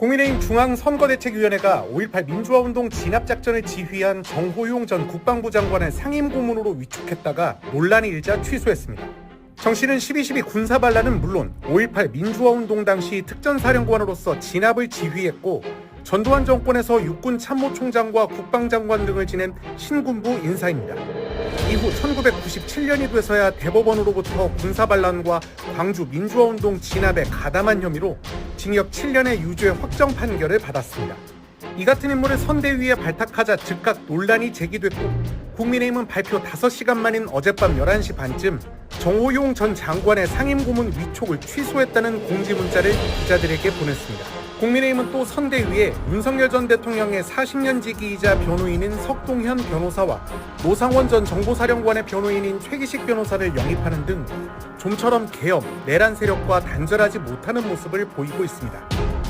국민의힘 중앙선거대책위원회가 5.18 민주화운동 진압작전을 지휘한 정호용 전 국방부 장관을 상임고문으로 위촉했다가 논란이 일자 취소했습니다. 정 씨는 12.12 군사반란은 물론 5.18 민주화운동 당시 특전사령관으로서 진압을 지휘했고 전두환 정권에서 육군 참모총장과 국방장관 등을 지낸 신군부 인사입니다. 이후 1997년이 돼서야 대법원으로부터 군사반란과 광주 민주화운동 진압에 가담한 혐의로 징역 7년의 유죄 확정 판결을 받았습니다. 이 같은 인물을 선대위에 발탁하자 즉각 논란이 제기됐고 국민의힘은 발표 5시간 만인 어젯밤 11시 반쯤 정호용 전 장관의 상임 고문 위촉을 취소했다는 공지 문자를 기자들에게 보냈습니다. 국민의힘은 또 선대위에 윤석열 전 대통령의 40년 지기이자 변호인인 석동현 변호사와 노상원 전 정보사령관의 변호인인 최기식 변호사를 영입하는 등 좀처럼 계엄, 내란 세력과 단절하지 못하는 모습을 보이고 있습니다.